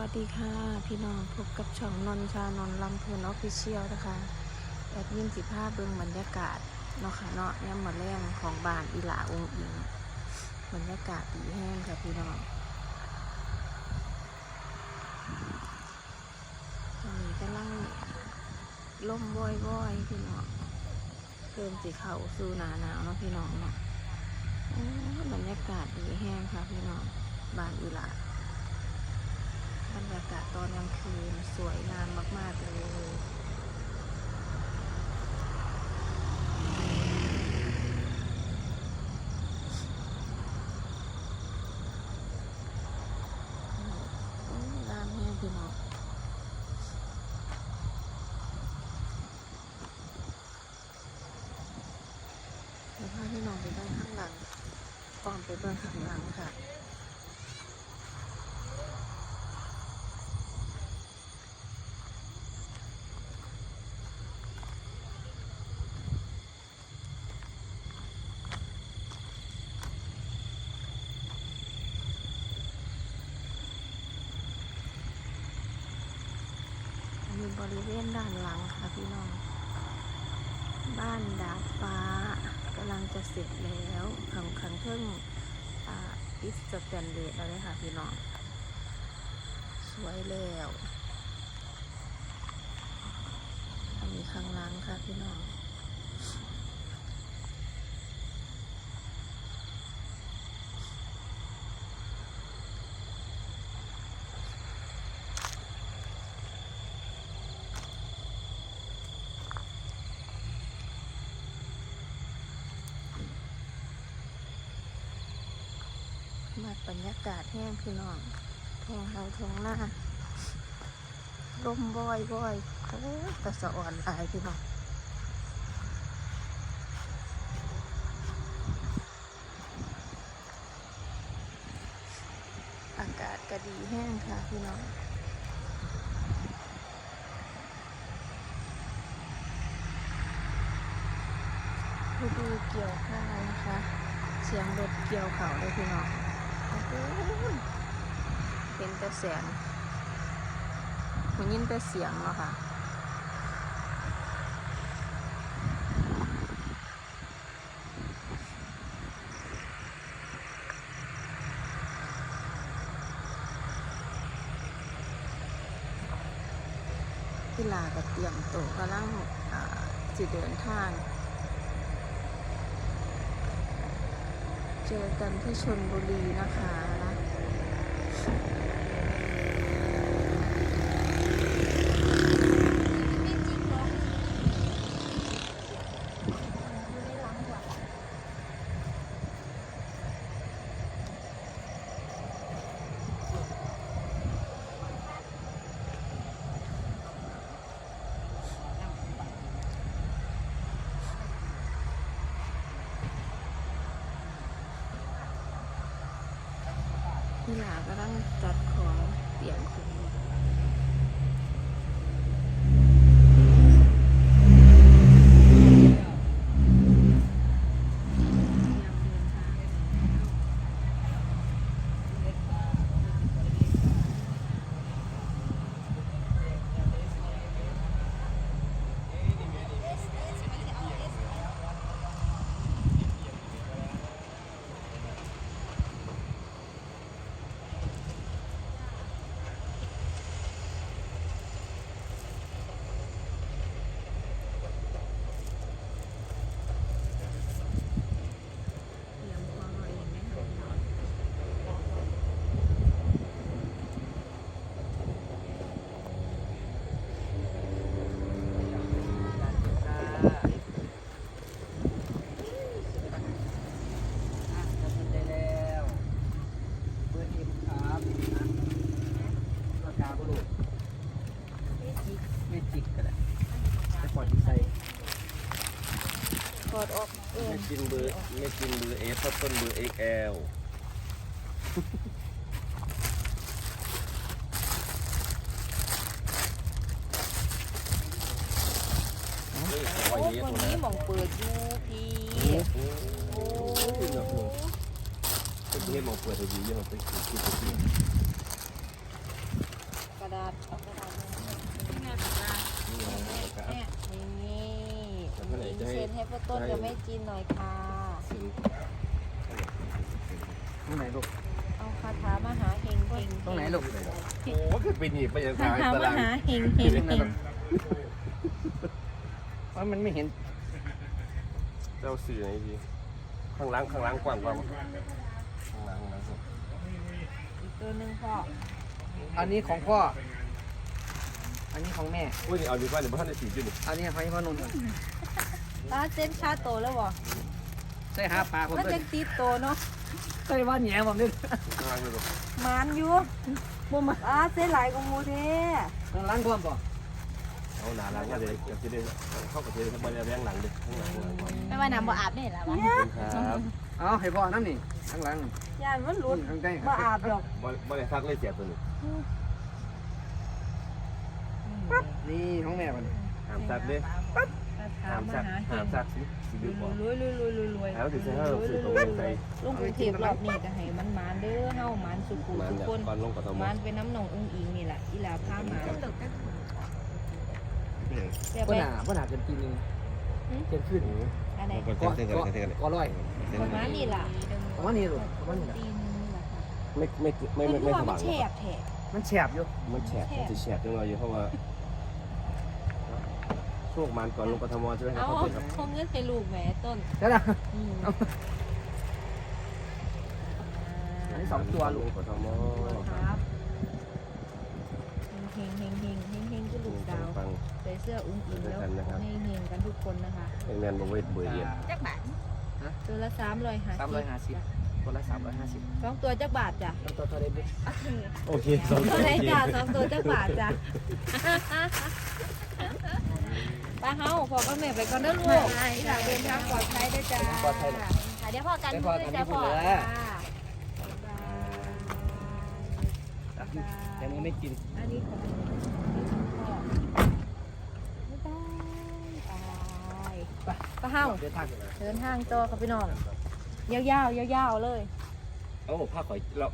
วัสดีค่ะ พี่น้องพบกับช่องนนชานนลำเพลินออฟฟิเชียลนะคะแอดมินสิภาพเบิ่งบรรยากาศเนาะค่ะเนาะย่ำมาแรงของบ้านอีหลาองอิงบรรยากาศดีแห้งค่ะพี่น้องตอนนี้กำลังล่มว่อยๆพี่น้องเริ่มสิเขาสู่หนาหนาวเนาะพี่น้องเนาะบรรยากาศดีแห้งค่ะพี่น้องบ้านอีหลา บรรยากาศตอนกลางคืนสวยงามมาก ๆ เลยอืมงามแห้งพี่น้องเดี๋ยวพาพี่น้องไปเบิ่งข้างหลังก่อนไปเบิ่งข้างหลังค่ะ อันนี้บ ริเวณด้านหลังค่ะพี่น้อง บ้านดาดฟ้ากำลังจะเสร็จแล้วขังขังเครื่องอ่าอิสแตนเลสแล้วเลยค่ะพี่น้อง สวยแล้ว อันนี้ข้างหล่างค่ะพี่น้อง มาบรรยากาศแห้งพี่น้องทองเฮาทองหน้าลมบ่อยบ่อยโอ้แต่สะอ่อนหลายพี่น้องอากาศก็ดีแห้งค่ะพี่น้องดูเกี่ยวข้าวนะคะ เสียงรถเกี่ยวเขาเลยพี่น้อง โอ้โหเป็นแต่เสียงมันยินแต่เสียงเนาะค่ะกีฬากับเตรียมตัวกำลังอ่าสิเดินทาง เจอกันที่ชนบุรีนะคะ พี่หลาก็ต้องจัดของเตรียมของเตรียมของเราเองนะคะ ได้แล้วเบอร์เอ็มครับปากกาบุรุษไม่จิกก็ได้แต่ก่อนที่ใส่ ถอดออกเอง ไม่กินเบอร์ไม่กินเบอร์เอสต้นเบอร์ XL เฮ้ยขอโอ้อย่างนี้วันตัวนี้นะหมองเปิดอยู่พี่โอ้โหขึ้นแบบนี้เป็นเพื่อนมองเปิดดีๆยังไปกินกินไปกินระดาษเอากระดาษมานี่ไงปากกานี่ไง มื่อไหร่จะให้เซ็นให้พ่อต้นกับแม่จีนหน่อยค่ะ สิ่งตรงไหนลูกเอาคาถามหาเฮงเฮงตรงไหนลูกโอ้คือปีนี้ไปยังคาทางถามตารางหาเฮงเฮงเฮงว่ามันไม่เห็น เจ้าสื่อไหนดีข้างหล่างข้างหล่างกว้างกว่าข้างหล่างข้างหล่างครับอีกตัวหนึ่งพ่อ อันนี้ของพ่อ อันนี้ของแม่อุ้ยนี่เอาดีกว่าเดี๋ยวพ่อได้สีจุดนี่อันนี้ของพ่อนุ่นก่อน ป้าเซ็นชาโตแล้วบ่ใส่หาปลาผมมันด้วจะยติดโตเนาะใส่ว่าแหนมผมด้วยข้างหล่างเลยลูกมานอยู่บ่มาอ่าเซ็นหลายกว่าหมูเด้ข้างหล่างพร้อมป่ะเอาหนาหลังมาเดี๋ยวจะได้เข้ากับเธอทำไมแรงหลังดิข้างหลังข้างหลังก่อนไม่ว่าน้ำบ่อาบนี่แหละวะครับเอาให้พ่อนั่นนี่ข้างหล่างยานมันหลุดข้างใต้บ่อาบดอกบ่บ่ได้ซักเลยเสียตัวนี้นี่ของแม่มันห้ามซักเด้คาห้า ถามมซักหาเฮห้ามงซักสิสิดึกบ่รวยรวยรวยรวยรวยแล้วถึงจะให้เราสื่อตรงนี้ใส่ลงกรุงเทพรอบนี้ก็ให้มันมานเด้อเฮามันสุขุมันทุกเนี่ยคนก่อนลงกับทมมันเป็นน้ำหนองอุ้งอิงนี่แหละอีหลาพามาเสียก็ไปหนาก็หนาเกินปีนึงเกินขึ้นอันไหนก็ก็เส้นกันเส้นกันก็ร้อยประมาณนี้ล่ะประมาณนี้ลูกประมาณนี้แหละตีนนี่ล่ะค่ะไม่ไม่ไม่ไม่เพิ่ไม่นสว่ามัว่านงแฉบแฉะมันแฉบอยู่มันแฉะมันจะแฉะจังเลยอยู่เพราะว่า ช่วงมันก่อนลงกทมใช่ไหมครัเอาบขอบคุณครับคงเงินให้ลูกแหมต้นใช่ไหมอืมอันนี้สองตัวลูกลงกทมครับเฮงเฮงเฮงเฮงเฮงก็ลูกดาวฟัง ใส่เสื้ออุ้งอิงแล้วให้เฮงกันทุกคนนะคะ เองแมนบอกว่าเบื่อเย็นจักบาทตัวละสามร้อยห้าสามร้อยห้าสิบคนละสามร้อยห้าสิบสองตัวจักบาทจ้ะแล้วตัวตัวเล็กโอเคสองเท่าไหรจ้ะสองตัวจักบาทจ้ะ ป้าเฮาขอกับแม่ไปก่อนเด้อลูกที่หลังเดินทางปลอดภัยด้วยจ้าปลอดภัยค่ะเดี๋ยวพ่อกันด้วยจ้ะพ่อค่ะแต่มึงไม่กิน อันนี้ของพ่อบ๊ายบายไปป้าเฮาเดินทางกันเลยเดินทางต่อครับพี่น้องยาวๆยาวๆเลยเอ้ผ้าขอยเรา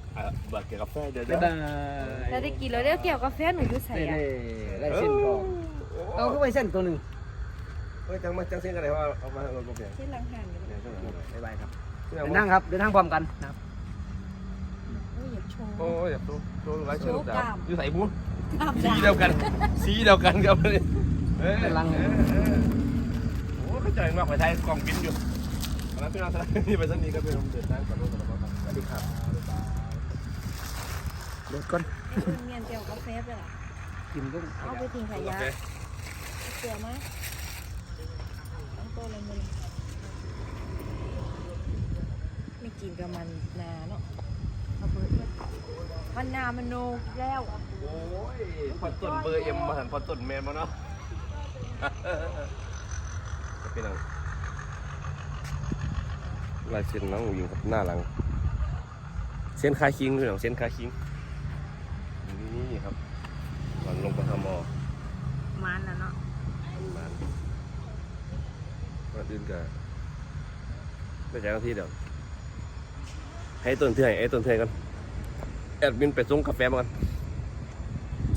เบิกเกี่ยวกับแฟเดี๋ยวบ๊ายบายแล้วได้กินแล้วได้เกี่ยวกาแฟหนูอยู่ใส่ได้อะได้ได้เส้นก่อนเอาเข้าไปเส้นตัวหนึ่ง ฮ้ยจังมาจังเส้นกันเลยว่าเอามาเราก็เปลี่ยนที่ลังหันอยู่เนี่ยจังหวะบ๊ายบายครับเดิเดินทางครับเดินทางพร้อมกันนะครับโอ้ยอย่าโชว์โอ้ยอยากดูดูไลฟ์เชื่อลูกสาวอยู่ใส่บุ้นกล้ามสีจ้ะเดียวกันสีเดียวกันครับเลยเอ้ยกำลังโอ้เข้าใจมากไปไทยกองบินอยู่แล้วพี่น้องสถานีไปสนีก็เป็นเดินทางก่อนลงกับเราครับสวัสดีครับเดินก่อนเมียนเกี่ยวกาแฟไปล่ะกินก็เอาไปทิ้งขยะเกลือไหม ต้องโตเลยมึงไม่กินกับมันนาเนาะเอาเบิร์ดมันนามันโนแล้วโอ้ยพอต้นเบอร์เอ็มมาหันพอต้นแมนมาเนาะจะเป็นอะไรลายเส้นน้องอยู่ครับหน้าหลัง เส้นคาคิงด้วยเหรอเส้นคาคิงนี่ครับก่อนลงกทม มันนะเนาะ บ้านก่ อนอื่นก็ไปแจ้งที่เดี๋ยวให้ต้นเทื่อยไอ้ต้นเทื่อยกันแอดมินไปส่งกาแฟมากัน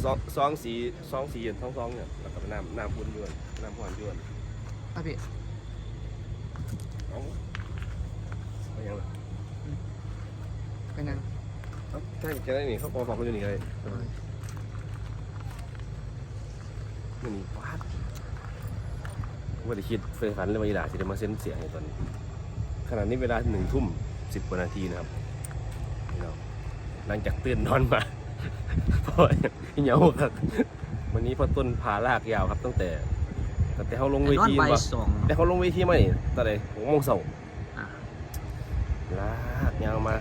ซองซองสีซองสีเย็นท้องซองเนี่ยแล้วก็น้ำน้ำพุ่นยวนน้ำหวานยวนอะพี่เอาเอาอย่างละเป็นยังเอาใช่จะได้นี่เขาบอกเขาอยู่นี่เลยนี่นี่วาด ว่าได้คิดเคยฝันเลยว่าอีหลาจะได้มาเซ็นเสียงให้ตอนนี้ขณะนี้เวลาหนึ่งทุ่มสิบกว่านาทีนะครับพี่น้องหลังจากตื่นนอนมาเพราะเหงาครับวันนี้พอต้นผาลากยาวครับ ตั้งแต่ตั้งแต่เขาลงเวทีนอนมาบ่ายสองแต่เขาลงเวทีมานี่ตอนไหนหกโมงเช้าอะลากยาวมา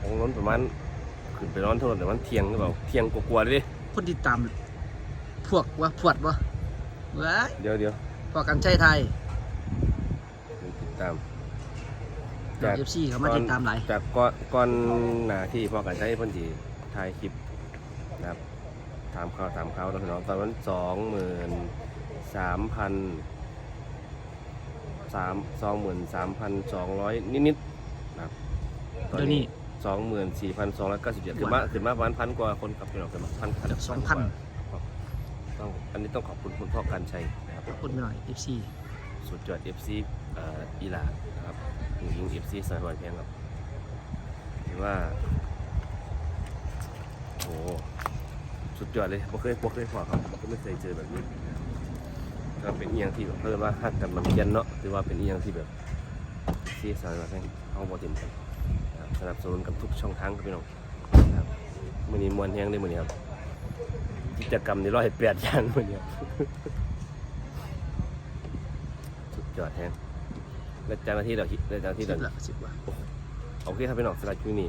ของน้นประมาณขึ้นไปนอนเท่าไหร่แต่มันเที่ยงหรือเปล่าเที่ยงกว่าๆเลยดิคนติดตาม พวกว่าพวดวะว้ายเดี๋ยวเดี๋ยว พวกกันใช่ไทยติดตามเอฟซีเขามาติดตามหลายจากก่อนก่อนหน้าที่พ่อกันใช้เพิ่นที่ถ่ายคลิปนะครับถามข่าวถามข่าวแล้วพี่น้องตอนนั้นสองหมื่นสามพันสามสองหมื่นสามพันสองร้อยนิดๆนะครับตอนเดี๋ยวนี้ตสองหมื่นสี่พันสองร้อยเก้าสิบเจ็ดขึ้นมาขึ้นมาประมาณพันกว่าคนครับพี่น้องขึ้นมาพันพันเกือบ2,000ครับต้องอันนี้ต้องขอบคุณคุณพ่อการชัยนะ ครับขอบคุณพี่น้อง FC สุดยอด FC เอ่ออีหลานะครับยิง FC สายวันแพงครับถือว่าโอ้สุดยอดเลยบ่เคยพบเคยพอครับก็ไม่เคยเจอแบบนี้ก็เป็นอีหยังที่แบบเพิ่มว่าฮักกันมันเย็นเนาะถือว่าเป็นอีหยังที่แบบซีสายวันแพงเอาบ่ถิ่มกันนะครับสนับสนุนกับทุกช่องทางครับพี่น้องครับมื้อนี้มวนแฮงเลยมื้อนี้ครับกิจกรรมนี่ร้อยแปดอย่างมื้อนี้ครับ ยอดแฮงและเจ้าหน้าที่เราและเจ้าหน้าที่สิเราบละสิบว่ะโอเคครับพี่น้องสำหรับคลิปนี้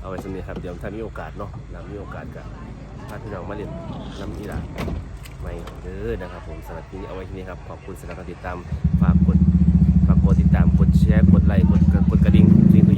เอาไว้สำเนีครับเดี๋ยวถ้ามีโอกาสเนาะนะมีโอกาสกับพาพี่น้องมาเรียนน้ำอีหลาไม่เด้อนะครับผมสำหรับคลิปนี้เอาไว้ที่นี้ครับขอบคุณสำหรับการติดตามฝากกดฝากกดติดตามกดแชร์กดไลค์กดกดกระดิ่งสิ่งตัวอย่าง